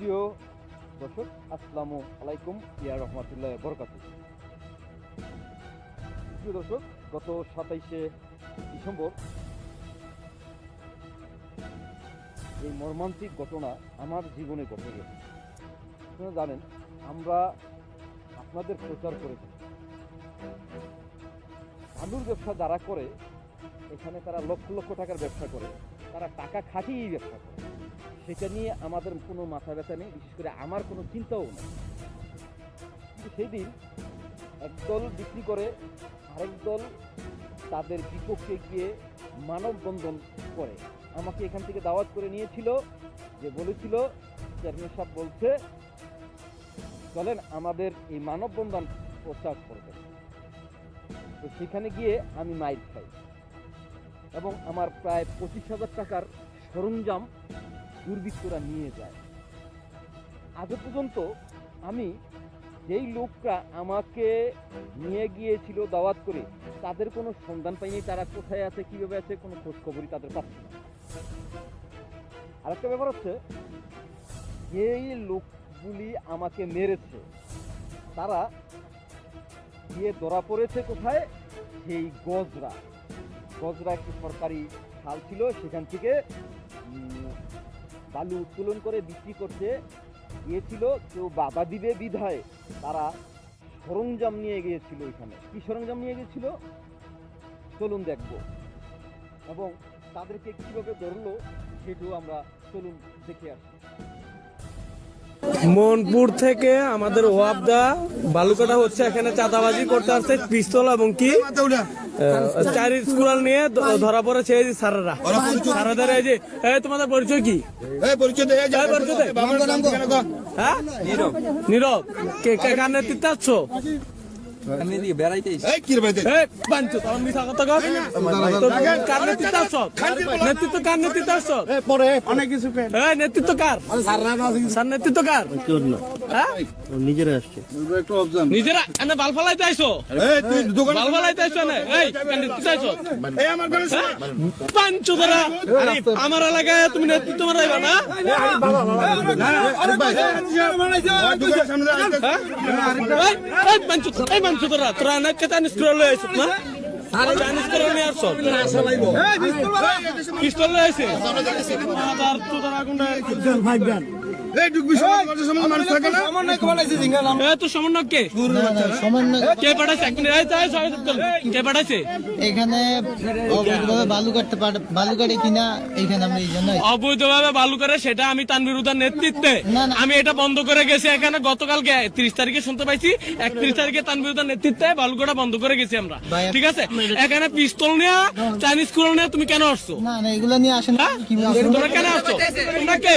প্রিয় দর্শক, আসসালামু আলাইকুম, ইয়া রহমতুল্লাহ বরকাত প্রিয় দর্শক, গত সাতাইশে ডিসেম্বর এই মর্মান্তিক ঘটনা আমার জীবনে ঘটে গেছে। আপনারা জানেন, আমরা আপনাদের প্রচার করেছি আলুর ব্যবসা যারা করে, এখানে তারা লক্ষ লক্ষ টাকার ব্যবসা করে, তারা টাকা খাটিয়েই ব্যবসা করে। সেটা নিয়ে আমাদের কোনো মাথা ব্যথা নেই, বিশেষ করে আমার কোনো চিন্তাও নেই। কিন্তু সেই দিন একদল বিক্রি করে, আরেক দল তাদের বিপক্ষে গিয়ে মানববন্ধন করে। আমাকে এখান থেকে দাওয়াত করে নিয়েছিল, যে বলেছিল, চেয়ারম্যান সাহেব বলছে, চলেন আমাদের এই মানববন্ধন প্রচার করবেন তো সেখানে গিয়ে আমি মাইক খাই। এবং আমার প্রায় পঁচিশ হাজার টাকার সরঞ্জাম দুর্বৃত্তরা নিয়ে যায়। আজ পর্যন্ত আমি যেই লোকরা আমাকে নিয়ে গিয়েছিল দাওয়াত করে, তাদের কোনো সন্ধান পাইনি, তারা কোথায় আছে, কীভাবে আছে, কোনো খোঁজখবরই তাদের পাচ্ছি না। আরেকটা ব্যাপার হচ্ছে, যেই লোকগুলি আমাকে মেরেছে, তারা গিয়ে ধরা পড়েছে কোথায়? সেই গজরা। গজরা একটি সরকারি খাল ছিল, সেখান থেকে বালু উত্তোলন করে বিক্রি করতে গিয়েছিল কেউ বাধা দিবে বিধায়, তারা সরঞ্জাম নিয়ে গিয়েছিল এখানে। কি সরঞ্জাম নিয়ে গিয়েছিল? চলুন দেখব। এবং তাদেরকে কীভাবে ধরলো, সেটাও আমরা চলুন দেখে আসি। মনপুর থেকে আমাদের ওয়াবদা, বালুকাটা হচ্ছে এখানে চাঁদাবাজি করতে আসছে, পিস্তল এবং কি? চার স্কুল নিয়ে ধরা পড়েছে এই যে সারারা সারাদের এই যে এই তোমাদের পরিচয় কি? পরিচয়? হ্যাঁ নীরব। কে কে কার নেতৃত্বে আসছো এই কি রে ভাই দে? এই বাঞ্চু তোমার মিশা কথা কর তো কার নেতৃত্বে আসছো নেতৃত্ব কার নেতৃত্বে আসছো এই নেতৃত্ব কার স্যার নেতৃত্ব কার হ্যাঁ নিজেরা আসছে নিজেরা এনে বাল ফালাইতে আইছো এই, তুই দোকানে- বাল ফালাইতে আইছো না এই কেন নেতৃত্ব আইছো এই আমার শোন। পাঞ্চু ধরা আমার এলাকায় তুমি নেতৃত্ব মারাইবা না ওই দোকানের সামনে রাখ। হ্যাঁ? এই, এই পাঞ্চু এই পাঞ্চু ধরা তোরা না কেতান স্কুল লই আইছো না? করে পিস্তল লই আইছে? এখানে অবৈধভাবে বালু কাটতে বালু কাটে কিনা এখানে আমরা এই জন্য অবৈধভাবে বালু সেটা আমি তানবির উদার নেতৃত্বে। আমি এটা বন্ধ করে গেছি এখানে গতকালকে ত্রিশ তারিখে শুনতে পাইছি একত্রিশ তারিখে তানবির উদার নেতৃত্বে বালু করা বন্ধ করে গেছি আমরা। ঠিক আছে? এখানে পিস্তল নেওয়া চাইনিজ কুড়ো নেওয়া তুমি কেন আসছো? না না এগুলো নিয়ে আসেন। হ্যাঁ? তোমরা কেন আসছো? তোমরা কে?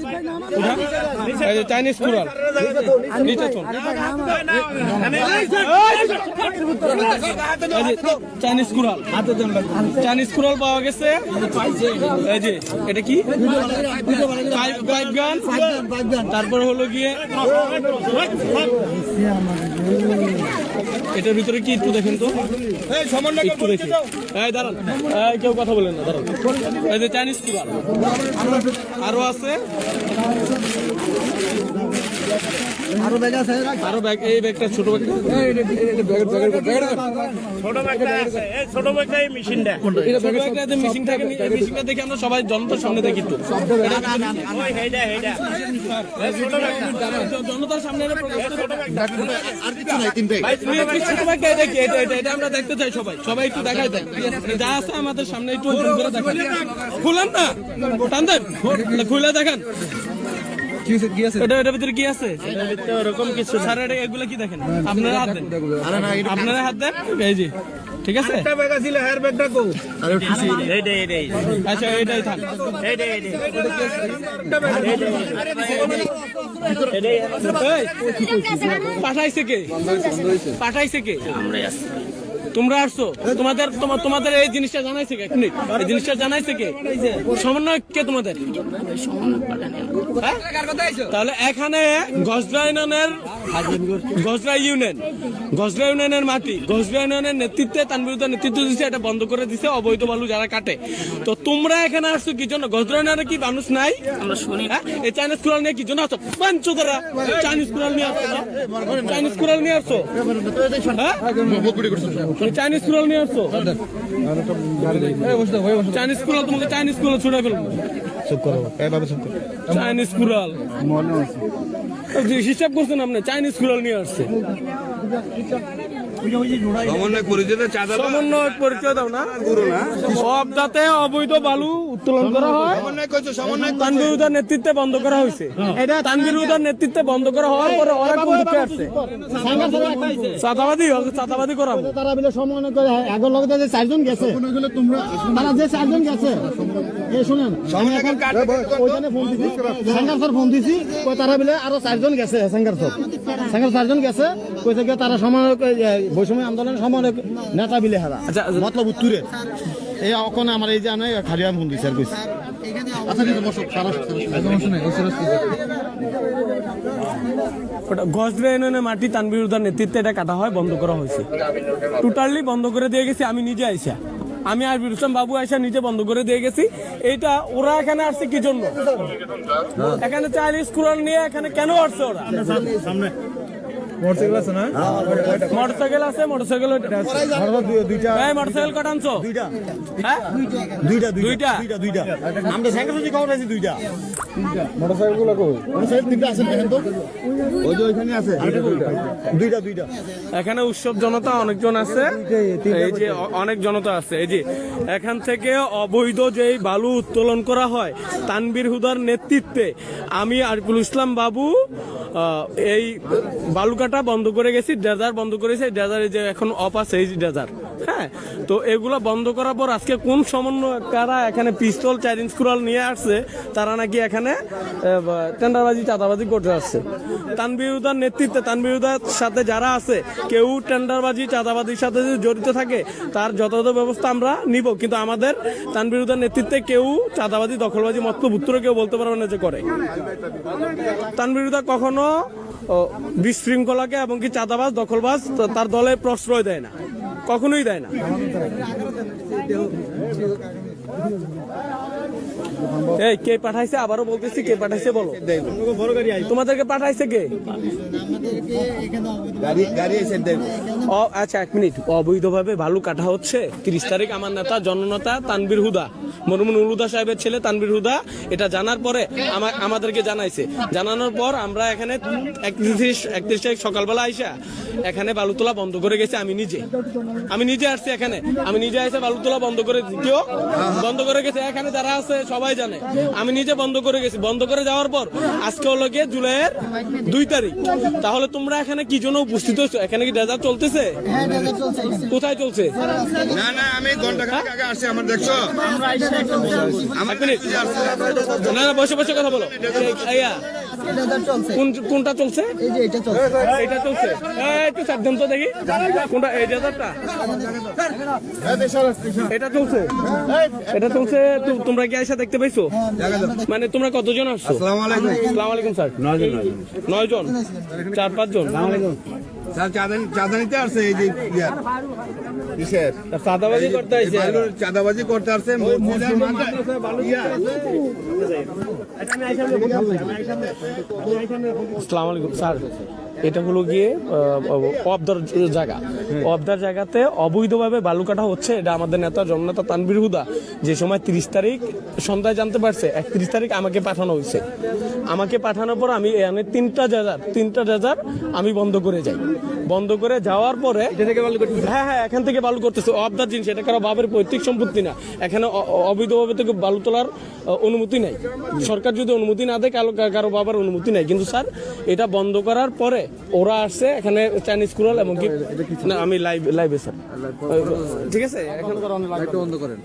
চাইনিজ কুড়াল নিচে চল চাইনিজ কুড়াল চাইনিজ কুড়াল পাওয়া গেছে এই যে এটা কি পাইপ গান তারপর হলো গিয়ে এটার ভিতরে কি একটু দেখেন তো? একটু দেখি। এই দাঁড়ান। এই কেউ কথা বলেন না দাঁড়ান। এই যে চাইনিজ কুড়াল আরও আছে। আরও ব্যাগ আছে আরও ব্যাগ এই ব্যাগটা ছোট ব্যাগটা ছোট ব্যাগটা এই মেশিনটা ছোট ব্যাগটা যে মেশিন থাকে এই মেশিনটা দেখে আমরা সবাই জনতার সামনে দেখি তো জনতার সামনে এটা প্রকাশ করে- আর কিছু নাই তিনটে ভাই, তুমি ছোট ব্যাগটা দেখি এটা এটা এটা আমরা দেখতে চাই সবাই। সবাই একটু দেখাই দেয় যা আছে আমাদের সামনে একটু জুম করে দেখান। খুলেন না? টান দেন। খুলে দেখেন। এটা এটার ভিতরে কি আছে? ওরকম কিছু স্যার এটা এগুলো কি দেখেন? আপনারা হাত দেন। আপনারা হাত দেন। এই যে ঠিক আছে? একটা ব্যাগ আছিল হেয়ার ব্যাগটা কো। আচ্ছা এটাই থাক। এই, পাঠাইছে কে? পাঠাইছে কে? তোমরা আসছো? তোমাদের তোমা- তোমাদের এই জিনিসটা জানাইছে কে? এই জিনিসটা জানাইছে কে? সমন্বয় কে তোমাদের? হ্যাঁ? তাহলে এখানে গজরা ইউনিয়নের গজরা ইউনিয়ন। গজরা ইউনিয়নের মাটি গজরা ইউনিয়নের নেতৃত্বে তানবিরুদ্ধে নেতৃত্ব দিচ্ছে এটা বন্ধ করে দিছে অবৈধ বালু যারা কাটে। তো তোমরা এখানে আসছো কি জন্য? গজরা ইউনিয়নে কি মানুষ নাই? আমরা শুনি। হ্যাঁ? এই চাইনিজ কুড়াল নিয়ে কি জন্য আসছো? পাঞ্চোদারা চাইনিজ কুড়াল নিয়ে আসছো? চাইনিজ কুড়াল নিয়ে আসছো? হ্যাঁ? চাইনিজ কুড়াল নিয়ে আসছো? চাইনিজ কুড়াল তোমাকে চাইনিজ কুড়াল ছুড়ে ফেলব। চাইনিজ কুড়াল। হিসাব করছেন আপনি চাইনিজ কুড়াল নিয়ে আসছে। সমন্বয় পরিচয় চাঁদা সমন্বয় পরিচয় দাও না। সব যাতে অবৈধ বালু উত্তোলন করা হয়। তানবির উদার নেতৃত্বে বন্ধ করা হয়েছে। এটা তানবির উদার নেতৃত্বে বন্ধ করা হওয়ার পরে কোন দিকে আসছে? চাঁদাবাদী চাঁদাবাদী করাবো। তারা বিলে সমন্বয় করে আগের লগে যে চারজন গেছে তারা যে চারজন গেছে শুনেন ওইখানে ফোন দিছি। সাঙ্গার স্যার ফোন দিছি কই তারা বিলে আরও চারজন গেছে সাঙ্গার স্যার। সাঙ্গার চারজন গেছে কই থেকে তারা সমন্বয় বৈষম্য আন্দোলন সমন্বয় নেতা বিলে হারা। আচ্ছা, মতলব উত্তরে। এই অকনে আমার এই যে আমি খালিয়া ফোন দিছি আর কইছি। আচ্ছা বসো সারা ওটা মাটি তানবির উদার নেতৃত্বে এটা কাটা হয় বন্ধ করা হয়েছে। টোটালি বন্ধ করে দিয়ে গেছি আমি নিজে আইসা। আমি আর ইসলাম বাবু আইসা নিজে বন্ধ করে দিয়ে গেছি। এইটা ওরা এখানে আসছে কি জন্য? এখানে চাইনিজ কুরান নিয়ে এখানে কেন আসছে ওরা? মোটরসাইকেল আছে মোটরসাইকেল এই মোটরসাইকেল কটা আনছো? হ্যাঁ? দুইটা দুইটা। দুইটা? আমরা সুজি খবর আছে দুইটা। মোটরসাইকেলগুলো কই? মোটরসাইকেল তিনটা আছে দেখেন তো। ওই যে ওইখানে আছে। দুইটা দুইটা। এখানে উৎসব জনতা অনেকজন আছে। এই যে অনেক জনতা আছে। এই যে এখান থেকে অবৈধ যেই বালু উত্তোলন করা হয় তানবির হুদার নেতৃত্বে আমি আরিফুল ইসলাম বাবু এই বালুকাটা বন্ধ করে গেছি ডেজার বন্ধ করেছে ডেজার যে এখন অফ আছে এই ডেজার হ্যাঁ তো এগুলো বন্ধ করার পর আজকে কোন সমন্বয় কারা এখানে পিস্তল ইঞ্চ কুড়াল নিয়ে আসছে, তারা নাকি এখানে টেন্ডারবাজি, চাঁদাবাজি করতে আসছে। তানবিরুদার নেতৃত্বে তানবিরুদার সাথে যারা আছে, কেউ টেন্ডারবাজি, চাঁদাবাজির সাথে যদি জড়িত থাকে, তার যথাযথ ব্যবস্থা আমরা নিব। কিন্তু আমাদের তানবিরুদার নেতৃত্বে কেউ চাঁদাবাজি, দখলবাজি মতলব উত্তরে কেউ বলতে পারবে না যে করে। তানবিরুদা কখনো বিশৃঙ্খলাকে এবং কি চাঁদাবাজ, দখলবাজ তার দলে প্রশ্রয় দেয় না। কখনোই দেয় না। এই কে পাঠাইছে? আবারও বলতেছি কে পাঠাইছে বলো। তোমাদেরকে পাঠাইছে কে? আচ্ছা এক মিনিট। অবৈধভাবে ভালু কাটা হচ্ছে। তিরিশ তারিখ আমার নেতা জননেতা তানবির হুদা মরমুন উলুদা সাহেবের ছেলে তানবির হুদা। এটা জানার পরে আমা- আমাদেরকে জানাইছে। জানানোর পর আমরা এখানে একত্রিশ একত্রিশ তারিখ সকালবেলা আইসা এখানে বালু তোলা বন্ধ করে গেছে আমি নিজে। আমি নিজে আসছি এখানে। আমি নিজে এসে বালু তোলা বন্ধ করে কেউ বন্ধ করে গেছে এখানে যারা আছে সবাই জানে। আমি নিজে বন্ধ করে গেছি। বন্ধ করে যাওয়ার পর আজকে হলো গিয়ে জুলাইয়ের দুই তারিখ। তাহলে তোমরা এখানে কি জন্য উপস্থিত হয়েছো? এখানে কি ডেজার্ট চলতেছে? কোথায় চলছে? না না আমি ঘণ্টা আগে আসছি আমার দেখছ? আমার এক মিনিট। না না বসে বসে কথা বলো। কোনটা চলছে? এটা চলছে। এই, একটু সাবধান তো দেখি। কোনটা এই ডেজার্টটা? এটা চলছে? এটা চলছে তোমরা কি আয়সা দেখতে পাইছো? মানে তোমরা কতজন আসছো? আসসালামু আলাইকুম স্যার। নয় জন চার পাঁচ জন স্যার চাঁদা চাঁদা নিতে আসছে এই যে কিসের? সাদাবাজি করতে এই চাঁদাবাজি করতে আসছে মসজিদের মাথায়-। আসসালামু আলাইকুম স্যার। এটা হলো গিয়ে অবদার জায়গা। অবদার জায়গাতে অবৈধভাবে বালু কাটা হচ্ছে এটা আমাদের নেতা জননেতা তানবির হুদা যে সময় তিরিশ তারিখ সন্ধ্যায় জানতে পারছে একত্রিশ তারিখ আমাকে পাঠানো হয়েছে। আমাকে পাঠানোর পর আমি এখানে তিনটা জাজার তিনটা জাজার আমি বন্ধ করে যাই। বন্ধ করে যাওয়ার পরে হ্যাঁ হ্যাঁ এখান থেকে বালু করতেছে অবদার জিনিস এটা কারও বাবের পৈতৃক সম্পত্তি না। এখানে অবৈধভাবে থেকে বালু তোলার অনুমতি নাই। সরকার যদি অনুমতি না দেয় কারও কারও বাবার অনুমতি নাই। কিন্তু স্যার এটা বন্ধ করার পরে ওরা আসছে এখানে চাইনিজ কুরাল এবং কি? না আমি লাইভ লাইভে স্যার। ঠিক আছে? এখন বন্ধ করেন।